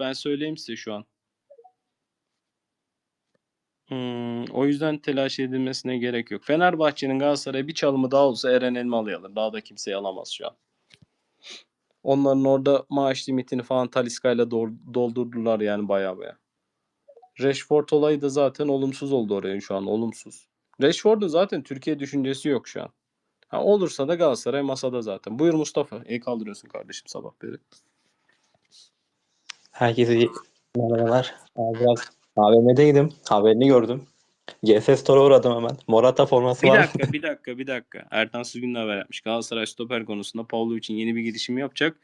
Ben söyleyeyim size şu an. Hmm, o yüzden telaş edilmesine gerek yok. Fenerbahçe'nin Galatasaray'a bir çalımı daha olsa Eren Elmalı'yı alır. Daha da kimseyi alamaz şu an. Onların orada maaş limitini falan Taliska'yla dol- doldurdular yani baya baya. Rashford olayı da zaten olumsuz oldu oraya şu an. Olumsuz. Rashford'un zaten Türkiye düşüncesi yok şu an. Ha, olursa da Galatasaray masada zaten. Buyur Mustafa. El kaldırıyorsun kardeşim sabah beri. Herkese iyi merhabalar. Abi biraz AVM'deydim. Haberini gördüm. GS Store'a uğradım hemen. Morata forması Bir var. dakika, bir dakika, bir dakika. Ertan Süzgün de haber yapmış. Galatasaray stoper konusunda Paulo için yeni bir girişim yapacak.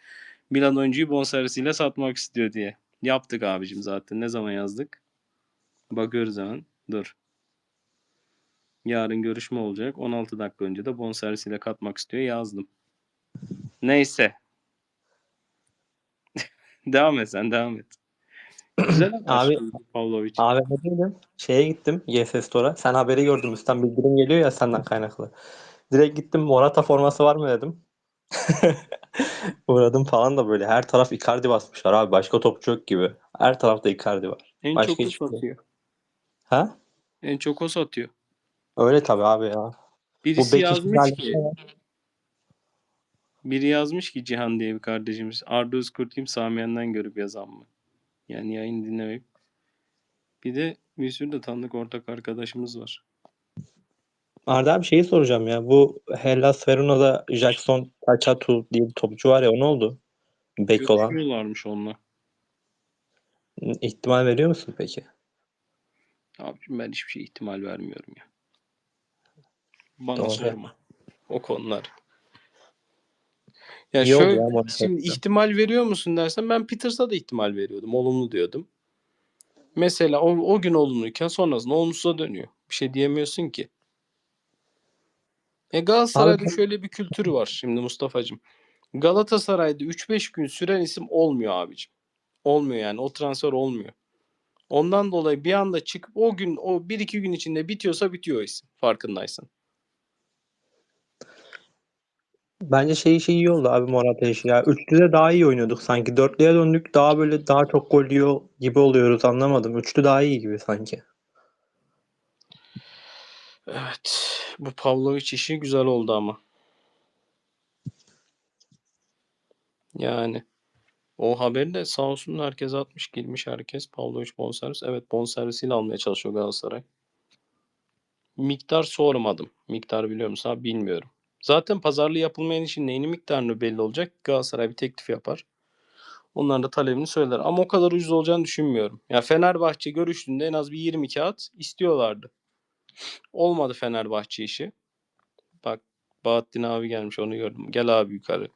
Milan oyuncuyu bonservisiyle satmak istiyor diye. Yaptık abicim zaten. Ne zaman yazdık? Bakıyoruz hemen. Dur. Yarın görüşme olacak. 16 dakika önce de bonservisiyle katmak istiyor. Yazdım. Neyse. Devam et sen devam et. Güzel Abi- Pavlovic. AVM'deydim. Şeye gittim GS Store'a. Sen haberi gördüm. Üstten bildirim geliyor ya senden kaynaklı. Direkt gittim Morata forması var mı dedim. Uğradım falan da böyle. Her taraf Icardi basmışlar abi. Başka topçu yok gibi. Her tarafta Icardi var. En başka çok o şey. satıyor. Ha? En çok o satıyor. Öyle tabii abi ya. Birisi Bekir yazmış ki biri yazmış ki Cihan diye bir kardeşimiz. Arda Özkurt'ayım Samiyen'den görüp yazan mı? Yani yayın dinlemek. Bir de bir sürü de tanıdık ortak arkadaşımız var. Arda abi şeyi soracağım ya. Bu Hellas Verona'da Jackson Tachatu diye bir topçu var ya o ne oldu? Bek olan. Görüşüyorlarmış onunla. İhtimal veriyor musun peki? Abicim ben hiçbir şey ihtimal vermiyorum ya. Bana Doğru. sorma. O konular. Ya İyi oldu şöyle, ya şimdi ihtimal veriyor musun dersen ben Peters'a da ihtimal veriyordum. Olumlu diyordum. Mesela o, o gün olumluyken sonrasında olumsuza dönüyor. Bir şey diyemiyorsun ki. E Galatasaray'da Abi- şöyle bir kültürü var şimdi Mustafa'cığım. Galatasaray'da 3-5 gün süren isim olmuyor abicim. Olmuyor yani. O transfer olmuyor. Ondan dolayı bir anda çıkıp o gün o 1-2 gün içinde bitiyorsa bitiyor o isim. Farkındaysan. Bence şey şey iyi oldu abi Morata işi ya. Üçlüde daha iyi oynuyorduk sanki. Dörtlüye döndük daha böyle daha çok gol yiyor gibi oluyoruz anlamadım. Üçlü daha iyi gibi sanki. Evet. Bu Pavlovic işi güzel oldu ama. Yani o haberi de sağ olsun herkes atmış girmiş herkes. Pavlovic bonservis. Evet bonservisiyle almaya çalışıyor Galatasaray. Miktar sormadım. Miktar biliyor musun? Abi bilmiyorum. Zaten pazarlığı yapılmayan için neyinin miktarını belli olacak. Galatasaray bir teklif yapar. Onların da talebini söyler. Ama o kadar ucuz olacağını düşünmüyorum. Ya Fenerbahçe görüştüğünde en az bir 20 kağıt istiyorlardı. Olmadı Fenerbahçe işi. Bak Bahattin abi gelmiş onu gördüm. Gel abi yukarı.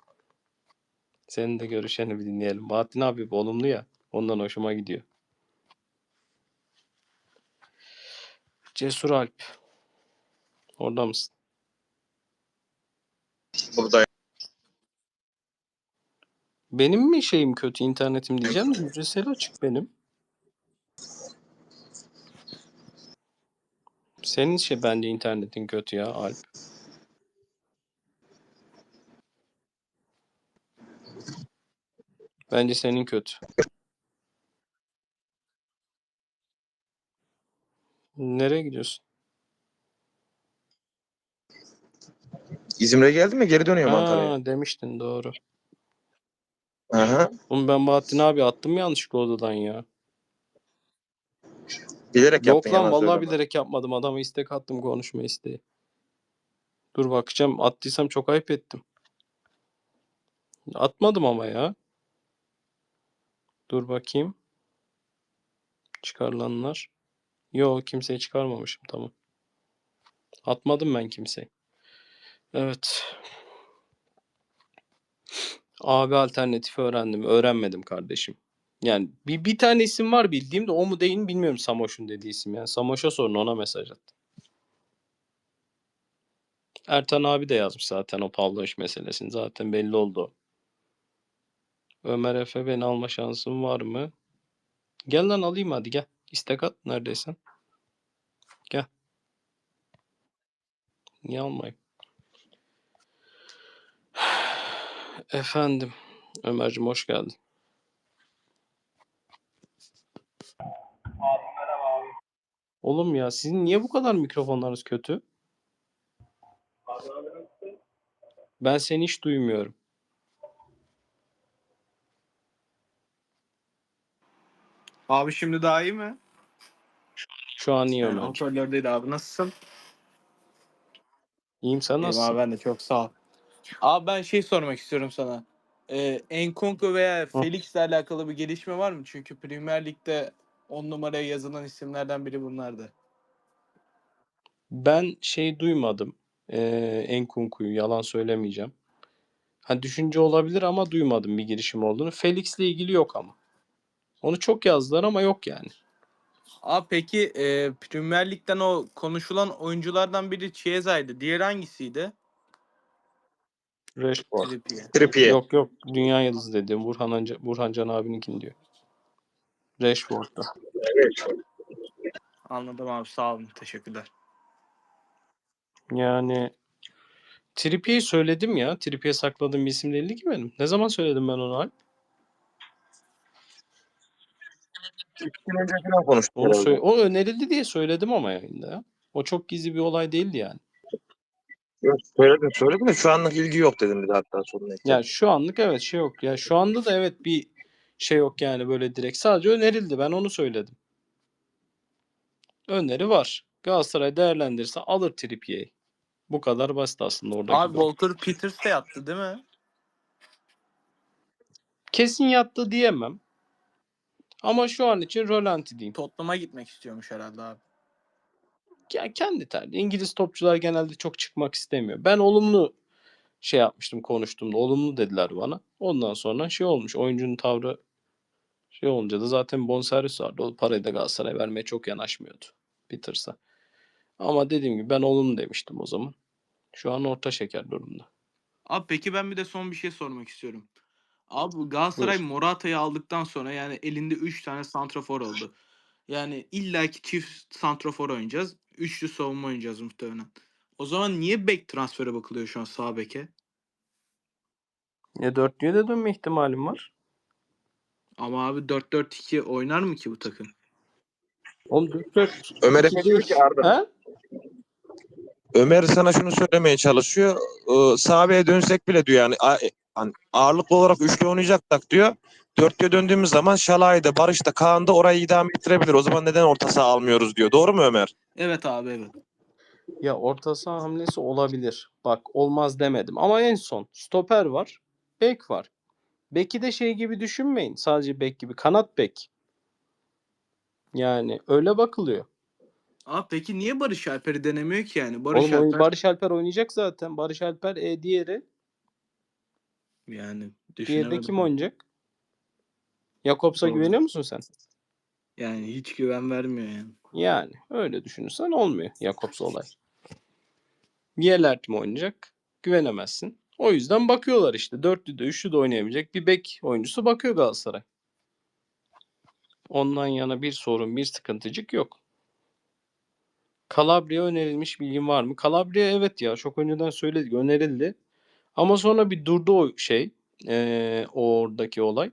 Senin de görüşeni bir dinleyelim. Bahattin abi olumlu ya. Ondan hoşuma gidiyor. Cesur Alp. Orada mısın? Burada Benim mi şeyim kötü internetim diyeceğim de hücresel açık benim. Senin şey bence internetin kötü ya Alp. Bence senin kötü. Nereye gidiyorsun? İzmir'e geldim mi geri dönüyorum Antalya'ya. Ha, demiştin doğru. Aha. Oğlum ben Bahattin abi attım yanlışlıkla odadan ya? Bilerek Yok yaptın lan vallahi bilerek yapmadım. Adama istek attım konuşma isteği. Dur bakacağım. Attıysam çok ayıp ettim. Atmadım ama ya. Dur bakayım. Çıkarılanlar. Yo kimseyi çıkarmamışım tamam. Atmadım ben kimseyi. Evet. Abi alternatifi öğrendim. Öğrenmedim kardeşim. Yani bir, bir tane isim var bildiğim de o mu değil mi bilmiyorum Samoş'un dediği isim. Yani Samoş'a sorun ona mesaj attım. Ertan abi de yazmış zaten o Pavlovic meselesini. Zaten belli oldu. Ömer Efe beni alma şansın var mı? Gel lan alayım hadi gel. İstek at neredeysen. Gel. Niye almayayım? Efendim Ömer'cim hoş geldin. Abi merhaba abi. Oğlum ya sizin niye bu kadar mikrofonlarınız kötü? Abi, ben seni hiç duymuyorum. Abi şimdi daha iyi mi? Şu an iyi ee, Ömer. Yani, Hoparlördeydi abi nasılsın? İyiyim sen nasılsın? Eyvallah, ben de çok sağ ol. Abi ben şey sormak istiyorum sana. Ee, Enkunku veya Felix'le alakalı bir gelişme var mı? Çünkü Premier Lig'de 10 numaraya yazılan isimlerden biri bunlardı. Ben şey duymadım. Ee, Enkunku'yu yalan söylemeyeceğim. Ha düşünce olabilir ama duymadım bir girişim olduğunu. Felix'le ilgili yok ama. Onu çok yazdılar ama yok yani. Abi peki e, Premier Lig'den o konuşulan oyunculardan biri Chiesa'ydı. Diğeri hangisiydi? Rashford. Trippier. Trippier. Yok yok dünya yıldızı dediğim Burhan, Anca, Burhan Can abininkini diyor. Rashford'da. Anladım abi sağ olun. Teşekkürler. Yani Trippier'i söyledim ya. Trippier sakladığım bir isim değildi ki benim. Ne zaman söyledim ben onu Alp? İki gün önce falan konuştuk. Onu herhalde. söyle- o önerildi diye söyledim ama yayında ya. O çok gizli bir olay değildi yani. Yok, söyledim söyledim de şu anlık ilgi yok dedim bir de hatta sonuna. Ya şu anlık evet şey yok. Ya şu anda da evet bir şey yok yani böyle direkt. Sadece önerildi. Ben onu söyledim. Öneri var. Galatasaray değerlendirirse alır Trippier'i. Bu kadar basit aslında oradaki. Abi durum. Walker Peters de yattı değil mi? Kesin yattı diyemem. Ama şu an için Rolanti diyeyim. Tottenham'a gitmek istiyormuş herhalde abi. Ya kendi tercihi. İngiliz topçular genelde çok çıkmak istemiyor. Ben olumlu şey yapmıştım konuştuğumda. Olumlu dediler bana. Ondan sonra şey olmuş. Oyuncunun tavrı şey olunca da zaten bonservis vardı. O parayı da Galatasaray vermeye çok yanaşmıyordu. Peters'a. Ama dediğim gibi ben olumlu demiştim o zaman. Şu an orta şeker durumda. Abi peki ben bir de son bir şey sormak istiyorum. Abi Galatasaray Buyur. Morata'yı aldıktan sonra yani elinde 3 tane santrafor oldu. Yani illaki çift santrafor oynayacağız. Üçlü savunma oynayacağız muhtemelen. O zaman niye bek transfere bakılıyor şu an sağ beke? Ya dörtlüye de dönme ihtimalim var. Ama abi 4-4-2 oynar mı ki bu takım? Oğlum 4 4 Ömer Efe diyor ki Arda. He? Ömer sana şunu söylemeye çalışıyor. Ee, sahabeye dönsek bile diyor yani a- hani ağırlıklı olarak üçlü oynayacaksak diyor. Dörtlüye döndüğümüz zaman Şalay'da, Barış'ta, Kaan'da orayı idame ettirebilir. O zaman neden orta saha almıyoruz diyor. Doğru mu Ömer? Evet abi evet. Ya orta saha hamlesi olabilir. Bak olmaz demedim. Ama en son stoper var. Bek var. Beki de şey gibi düşünmeyin. Sadece bek gibi. Kanat bek. Yani öyle bakılıyor. Abi peki niye Barış Alper'i denemiyor ki yani? Barış Oğlum Alper Barış Alper oynayacak zaten. Barış Alper e, diğeri. yani Diğeri de kim oynayacak? Jakobs'a Doğru. güveniyor musun sen? Yani hiç güven vermiyor yani. Yani öyle düşünürsen olmuyor Jakobs olay. Yelert mi oynayacak? Güvenemezsin. O yüzden bakıyorlar işte. Dörtlü de üçlü de oynayabilecek bir bek oyuncusu bakıyor Galatasaray. Ondan yana bir sorun, bir sıkıntıcık yok. Calabria önerilmiş bilgin var mı? Calabria evet ya çok önceden söyledik önerildi. Ama sonra bir durdu o şey. o oradaki olay.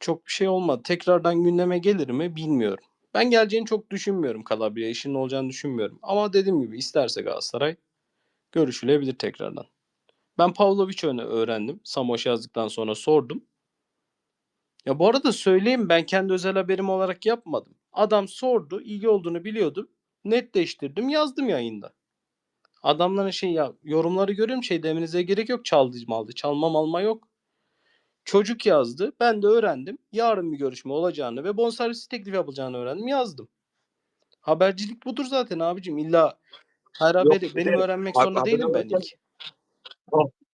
Çok bir şey olmadı. Tekrardan gündeme gelir mi bilmiyorum. Ben geleceğini çok düşünmüyorum Calabria. işinin olacağını düşünmüyorum. Ama dediğim gibi isterse Galatasaray görüşülebilir tekrardan. Ben Pavlovic öne öğrendim. Samoş yazdıktan sonra sordum. Ya bu arada söyleyeyim ben kendi özel haberim olarak yapmadım. Adam sordu, ilgi olduğunu biliyordum. Netleştirdim, yazdım yayında. Adamların şey ya yorumları görüyorum şey demenize gerek yok çaldı maldı. Çalma malma yok. Çocuk yazdı. Ben de öğrendim. Yarın bir görüşme olacağını ve bonservis teklif yapılacağını öğrendim. Yazdım. Habercilik budur zaten abicim. İlla her haberi bir benim öğrenmek hab- zorunda değilim ben ilk.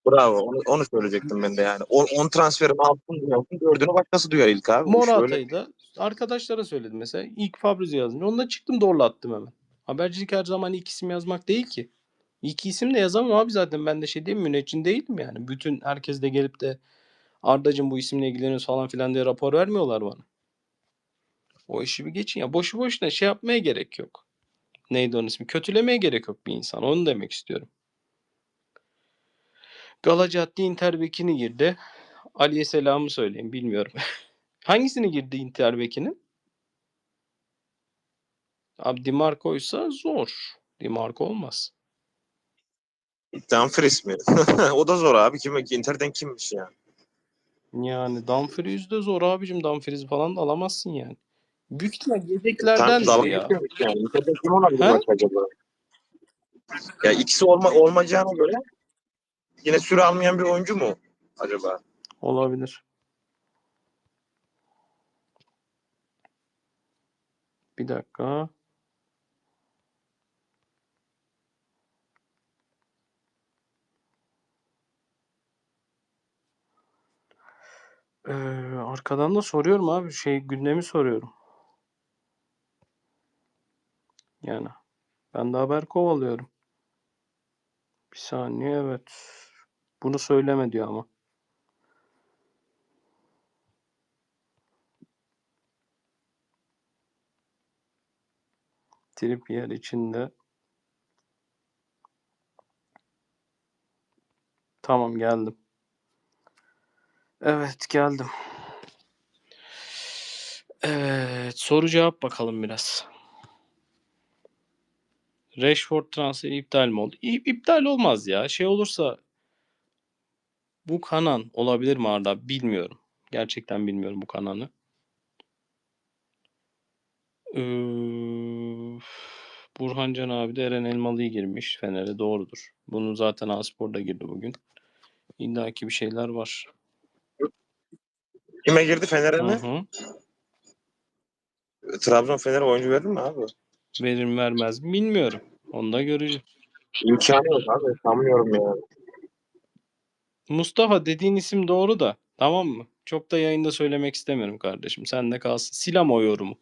Bravo. Onu, onu söyleyecektim ben de yani. 10 transferin altını duyuyorsun. Dördünü başkası duyuyor ilk abi. Morata'yı da arkadaşlara söyledim mesela. İlk Fabrizio yazınca onunla çıktım doğrulattım hemen. Habercilik her zaman ilk isim yazmak değil ki. İlk isim de yazamam abi zaten ben de şey diyeyim müneccin değilim yani. Bütün herkes de gelip de Ardacım bu isimle ilgileniyoruz falan filan diye rapor vermiyorlar bana. O işi bir geçin ya. Boşu boşuna şey yapmaya gerek yok. Neydi onun ismi? Kötülemeye gerek yok bir insan. Onu demek istiyorum. Galacati Inter bekini girdi. Ali'ye selamı söyleyeyim bilmiyorum. Hangisini girdi Inter bekinin? Abi Di Marco'ysa zor. Di Marco olmaz. Dumfries mi? o da zor abi. Kim, Inter'den kimmiş ya? Yani Dumfries de zor abicim. Dumfries falan da alamazsın yani. Büyük ihtimal Tam yedeklerdendir dalga ya. yani. Kim olabilir acaba? Ya ikisi olma, olmayacağına göre yine süre almayan bir oyuncu mu acaba? Olabilir. Bir dakika. Arkadan da soruyorum abi. Şey gündemi soruyorum. Yani ben de haber kovalıyorum. Bir saniye evet. Bunu söyleme diyor ama. Trippier içinde. Tamam geldim. Evet geldim. Evet soru cevap bakalım biraz. Rashford transferi iptal mi oldu? İ- İptal olmaz ya. Şey olursa bu Kanan olabilir mi Arda? Bilmiyorum. Gerçekten bilmiyorum bu Kanan'ı. Ee, Burhan Can abi de Eren Elmalı'yı girmiş Fener'e doğrudur. Bunu zaten Aspor'da girdi bugün. İlla bir şeyler var. Kime girdi Fener'e mi? hı. Trabzon Fener'e oyuncu verir mi abi? Verir mi vermez mi bilmiyorum. Onu da göreceğiz. İmkanı yok abi. Sanmıyorum ya. Mustafa dediğin isim doğru da tamam mı? Çok da yayında söylemek istemiyorum kardeşim. Sen de kalsın. Sil ama o yorumu.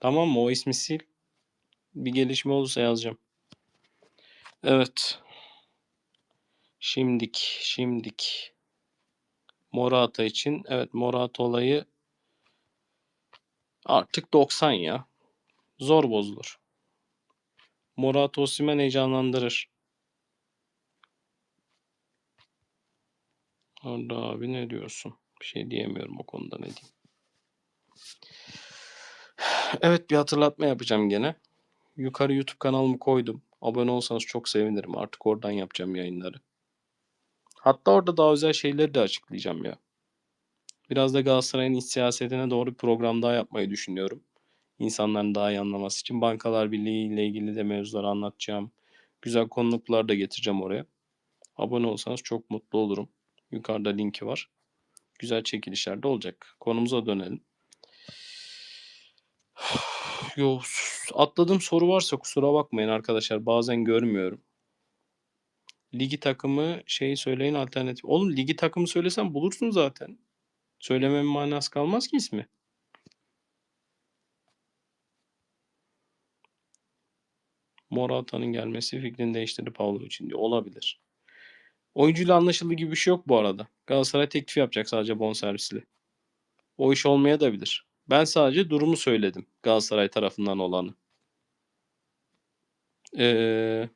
Tamam mı? O ismi sil. Bir gelişme olursa yazacağım. Evet. Şimdik, şimdik. Morata için. Evet Morata olayı artık 90 ya. Zor bozulur. Morata Osimhen heyecanlandırır. Arda abi ne diyorsun? Bir şey diyemiyorum o konuda ne diyeyim. Evet bir hatırlatma yapacağım gene. Yukarı YouTube kanalımı koydum. Abone olsanız çok sevinirim. Artık oradan yapacağım yayınları. Hatta orada daha özel şeyleri de açıklayacağım ya. Biraz da Galatasaray'ın iç siyasetine doğru bir program daha yapmayı düşünüyorum. İnsanların daha iyi anlaması için. Bankalar Birliği ile ilgili de mevzuları anlatacağım. Güzel konuklar da getireceğim oraya. Abone olsanız çok mutlu olurum. Yukarıda linki var. Güzel çekilişler de olacak. Konumuza dönelim. Yo, atladığım soru varsa kusura bakmayın arkadaşlar. Bazen görmüyorum. Ligi takımı şeyi söyleyin alternatif. Oğlum ligi takımı söylesem bulursun zaten. Söylememin manası kalmaz ki ismi. Morata'nın gelmesi fikrini değiştirdi Paulo için diyor. Olabilir. Oyuncuyla anlaşıldığı gibi bir şey yok bu arada. Galatasaray teklif yapacak sadece bonservisli. O iş olmaya da bilir. Ben sadece durumu söyledim. Galatasaray tarafından olanı. Ee,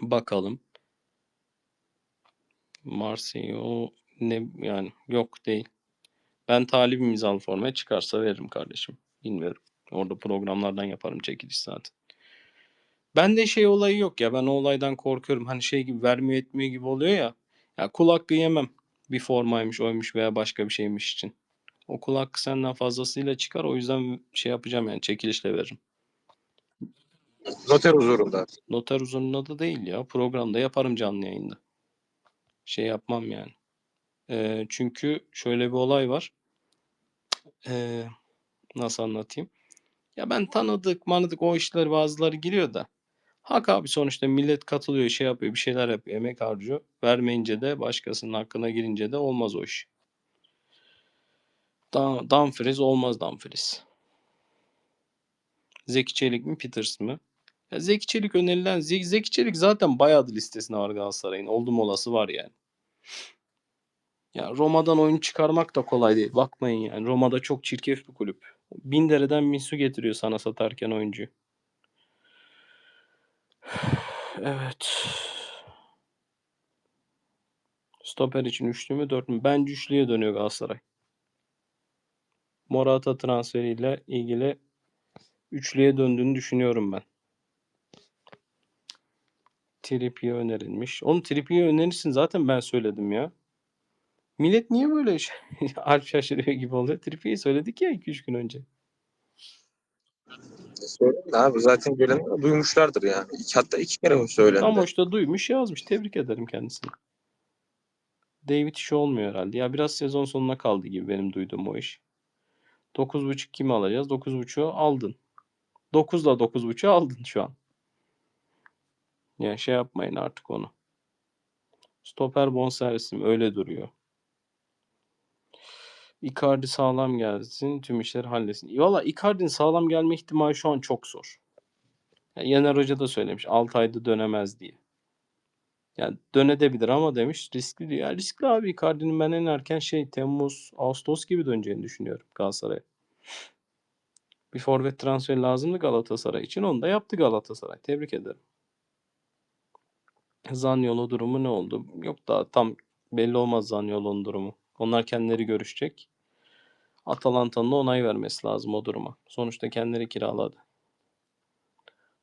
bakalım. Marseille ne yani yok değil. Ben talibim imzalı formaya çıkarsa veririm kardeşim. Bilmiyorum. Orada programlardan yaparım çekiliş zaten. Bende şey olayı yok ya. Ben o olaydan korkuyorum. Hani şey gibi vermiyor etmiyor gibi oluyor ya. Ya kul hakkı yemem. Bir formaymış, oymuş veya başka bir şeymiş için. O kul hakkı senden fazlasıyla çıkar. O yüzden şey yapacağım yani çekilişle veririm. Noter huzurunda. Noter uzunluğunda da değil ya. Programda yaparım canlı yayında. Şey yapmam yani. Ee, çünkü şöyle bir olay var. Ee, nasıl anlatayım? Ya ben tanıdık manıdık o işler bazıları giriyor da. Hak abi sonuçta millet katılıyor şey yapıyor bir şeyler yapıyor emek harcıyor. Vermeyince de başkasının hakkına girince de olmaz o iş. Dumfries olmaz Dumfries. Zeki Çelik mi Peters mı? Zeki Çelik önerilen Zeki, Çelik zaten bayağıdır listesinde var Galatasaray'ın. Oldum olası var yani. Ya Roma'dan oyun çıkarmak da kolay değil. Bakmayın yani. Roma'da çok çirkef bir kulüp. Bin dereden bin su getiriyor sana satarken oyuncu. Evet. Stoper için üçlü mü dört mü? Bence üçlüye dönüyor Galatasaray. Morata transferiyle ilgili Üçlüye döndüğünü düşünüyorum ben. Trippier önerilmiş. Onu Trippier önerirsin zaten ben söyledim ya. Millet niye böyle şey, Alp şaşırıyor gibi oluyor? Trippier'i söyledik ya 2-3 gün önce. Söyledim de abi zaten gelen duymuşlardır yani. Hatta iki kere mi söylendi? Ama işte duymuş yazmış. Tebrik ederim kendisini. David işi olmuyor herhalde. Ya biraz sezon sonuna kaldı gibi benim duyduğum o iş. 9.5 kimi alacağız? 9.5'u aldın. 9'la 9.5'u aldın şu an. Yani şey yapmayın artık onu. Stoper bonservisim öyle duruyor. Icardi sağlam gelsin, tüm işleri halletsin. Valla Icardi'nin sağlam gelme ihtimali şu an çok zor. Yani Yener Hoca da söylemiş 6 ayda dönemez diye. Yani dönedebilir ama demiş riskli diyor. Ya riskli abi Icardi'nin ben en erken şey Temmuz, Ağustos gibi döneceğini düşünüyorum Galatasaray'a. Bir forvet transferi lazımdı Galatasaray için. Onu da yaptı Galatasaray. Tebrik ederim. Zaniolo durumu ne oldu? Yok daha tam belli olmaz Zaniolo'nun durumu. Onlar kendileri görüşecek. Atalanta'nın da onay vermesi lazım o duruma. Sonuçta kendileri kiraladı.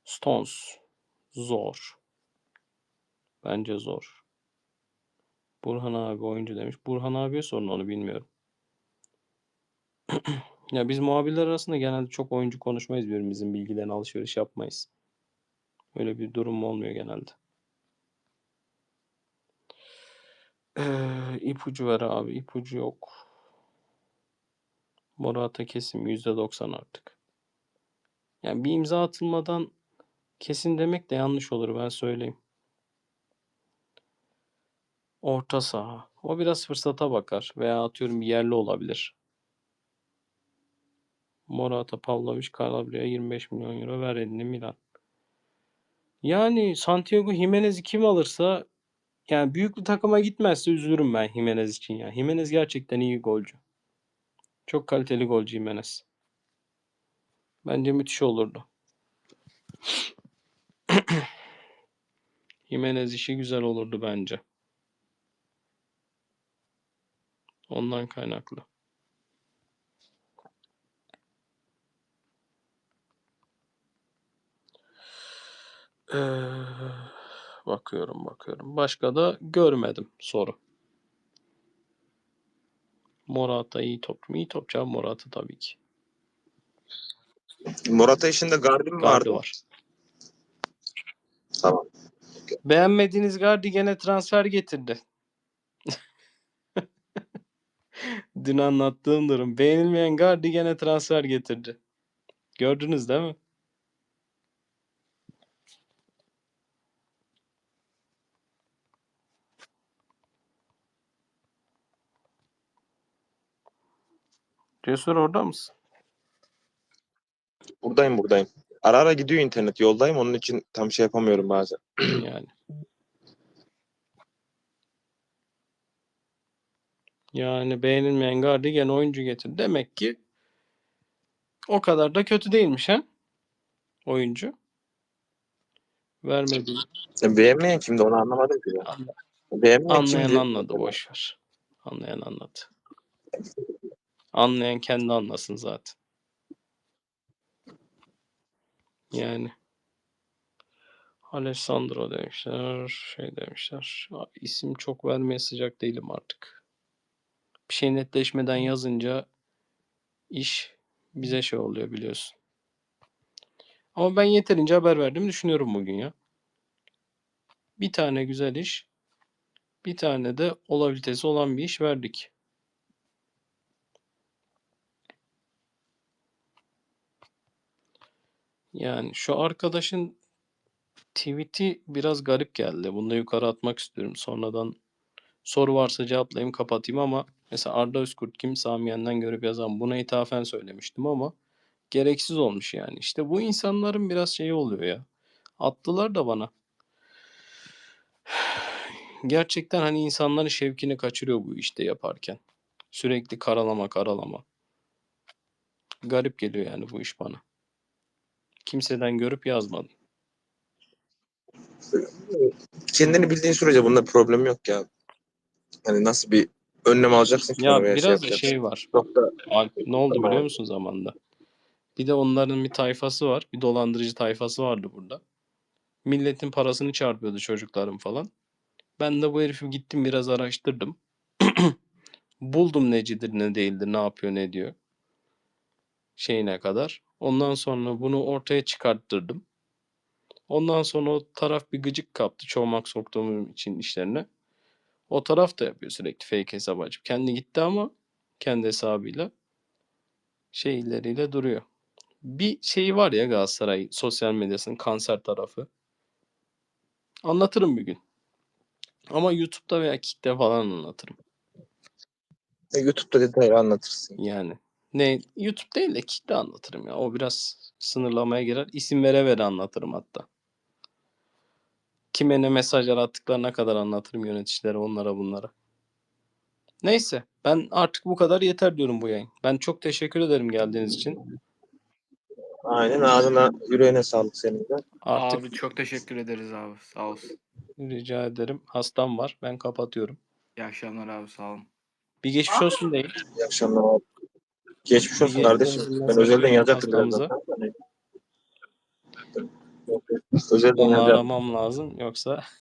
Stones. Zor. Bence zor. Burhan abi oyuncu demiş. Burhan abiye sorun onu bilmiyorum. ya biz muhabirler arasında genelde çok oyuncu konuşmayız birbirimizin bilgilerini alışveriş yapmayız. Öyle bir durum olmuyor genelde. Ee, ipucu ver abi. ipucu yok. Morata kesim %90 artık. Yani bir imza atılmadan kesin demek de yanlış olur ben söyleyeyim. Orta saha. O biraz fırsata bakar. Veya atıyorum yerli olabilir. Morata, Pavlovic, Calabria 25 milyon euro ver elini Milan. Yani Santiago Jimenez'i kim alırsa yani büyük bir takıma gitmezse üzülürüm ben Jimenez için ya. Jimenez gerçekten iyi golcü. Çok kaliteli golcü Jimenez. Bence müthiş olurdu. Jimenez işi güzel olurdu bence. Ondan kaynaklı. Ee, bakıyorum bakıyorum. Başka da görmedim soru. Morata iyi topçu mu? İyi topçu abi Morata tabii ki. Morata işinde Gardi mi Gardi vardı? var. Tamam. Beğenmediğiniz Gardi gene transfer getirdi. Dün anlattığım durum. Beğenilmeyen Gardi gene transfer getirdi. Gördünüz değil mi? Cesur orada mısın? Buradayım buradayım. Ara ara gidiyor internet. Yoldayım onun için tam şey yapamıyorum bazen. Yani. Yani beğenilmeyen Gardi gene oyuncu getirdi. Demek ki o kadar da kötü değilmiş ha? Oyuncu. Vermedi. Ya beğenmeyen kimdi onu anlamadım ki. ya. Anla- Beğenmeyen Anlayan kimdi? anladı boş ver. Anlayan anladı. Anlayan kendi anlasın zaten. Yani Alessandro demişler, şey demişler. İsim çok vermeye sıcak değilim artık. Bir şey netleşmeden yazınca iş bize şey oluyor biliyorsun. Ama ben yeterince haber verdim düşünüyorum bugün ya. Bir tane güzel iş, bir tane de olabilitesi olan bir iş verdik. Yani şu arkadaşın tweet'i biraz garip geldi. Bunu da yukarı atmak istiyorum. Sonradan soru varsa cevaplayayım kapatayım ama mesela Arda Özkurt kim Samiyen'den görüp yazan buna ithafen söylemiştim ama gereksiz olmuş yani. İşte bu insanların biraz şeyi oluyor ya. Attılar da bana. Gerçekten hani insanların şevkini kaçırıyor bu işte yaparken. Sürekli karalama karalama. Garip geliyor yani bu iş bana. Kimseden görüp yazmadım. Kendini bildiğin sürece bunda problem yok ya. Hani nasıl bir önlem alacaksın ki? Ya veya biraz da yapacaksın? şey var. Çok da ne oldu Tamam. biliyor musun zamanında? Bir de onların bir tayfası var. Bir dolandırıcı tayfası vardı burada. Milletin parasını çarpıyordu çocukların falan. Ben de bu herifi gittim biraz araştırdım. Buldum necidir ne değildir ne yapıyor ne diyor. Şeyine kadar. Ondan sonra bunu ortaya çıkarttırdım. Ondan sonra o taraf bir gıcık kaptı çoğmak soktuğum için işlerine. O taraf da yapıyor sürekli fake hesap açıp. Kendi gitti ama kendi hesabıyla şeyleriyle duruyor. Bir şey var ya Galatasaray sosyal medyasının kanser tarafı. Anlatırım bir gün. Ama YouTube'da veya Kick'te falan anlatırım. E, YouTube'da detaylı anlatırsın. Yani ne YouTube değil de Kick'te anlatırım ya. O biraz sınırlamaya girer. İsim vere vere anlatırım hatta. Kime ne mesajlar attıklarına kadar anlatırım yöneticilere onlara bunlara. Neyse ben artık bu kadar yeter diyorum bu yayın. Ben çok teşekkür ederim geldiğiniz için. Aynen ağzına yüreğine sağlık senin de. Artık Abi çok teşekkür ederiz abi. Sağ olsun. rica ederim. Hastam var. Ben kapatıyorum. İyi akşamlar abi sağ olun. Bir geçmiş olsun değil. İyi akşamlar abi. Geçmiş olsun kardeşim. Ben özelden yazacaktım Hastamıza. Özelden yazacaktım. aramam lazım. Yoksa